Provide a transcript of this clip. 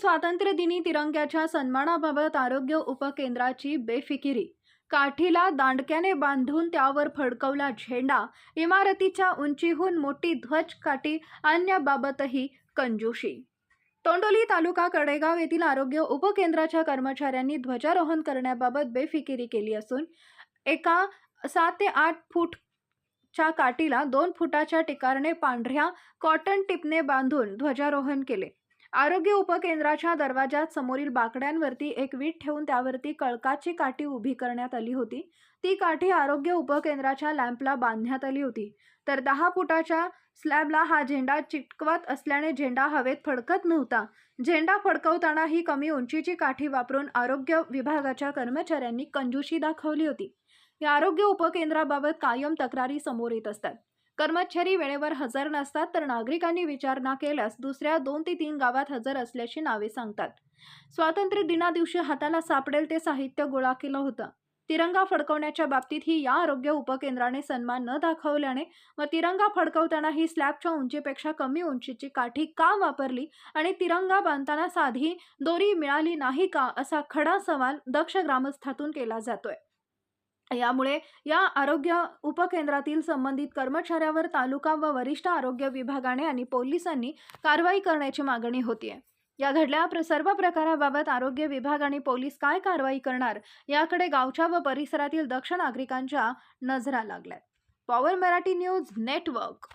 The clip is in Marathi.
स्वातंत्र्यदिनी तिरंग्याच्या सन्मानाबाबत आरोग्य उपकेंद्राची बेफिकिरी. काठीला दांडक्याने बांधून त्यावर फडकवला झेंडा इमारतीच्या उंचीहून मोठी ध्वज काठी आणण्याबाबतही कंजूशी तोंडोली तालुका कडेगाव येथील आरोग्य उपकेंद्राच्या कर्मचाऱ्यांनी ध्वजारोहण करण्याबाबत बेफिकिरी केली असून एका सात ते आठ फूटच्या काठीला दोन फुटाच्या टिकारने पांढऱ्या कॉटन टिपने बांधून ध्वजारोहण केले. आरोग्य उपकेंद्राच्या दरवाजात समोरील बाकड्यांवरती एक वीट ठेवून त्यावरती कळकाची काठी उभी करण्यात आली होती. ती काठी आरोग्य उपकेंद्राच्या लॅम्पला बांधण्यात आली होती. तर दहा फुटाच्या स्लॅबला हा झेंडा चिटकवत असल्याने झेंडा हवेत फडकत नव्हता. झेंडा फडकवताना ही कमी उंचीची काठी वापरून आरोग्य विभागाच्या कर्मचाऱ्यांनी कंजूशी दाखवली होती. या आरोग्य उपकेंद्राबाबत कायम तक्रारी समोर येत असतात. कर्मचारी वेळेवर हजर नसतात तर नागरिकांनी विचारणा केल्यास दुसऱ्या दोन ते तीन गावात हजर असल्याची नावे सांगतात. स्वातंत्र्य दिना दिवशी हाताला सापडेल ते साहित्य गोळा केलं होतं. तिरंगा फडकवण्याच्या बाबतीत ही या आरोग्य उपकेंद्राने सन्मान न दाखवल्याने व तिरंगा फडकवताना ही स्लॅबच्या उंचीपेक्षा कमी उंचीची काठी का वापरली आणि तिरंगा बांधताना साधी दोरी मिळाली नाही का असा खडा सवाल दक्ष ग्रामस्थातून केला जातोय. यामुळे या आरोग्य उपकेंद्रातील संबंधित कर्मचाऱ्यावर तालुका व वरिष्ठ आरोग्य विभागाने आणि पोलिसांनी कारवाई करण्याची मागणी होतीये. या घडल्या प्र- सर्व प्रकाराबाबत आरोग्य विभाग आणि पोलीस काय कारवाई करणार याकडे गावच्या व परिसरातील दक्ष नागरिकांच्या नजरा लागल्या पॉवर मराठी न्यूज नेटवर्क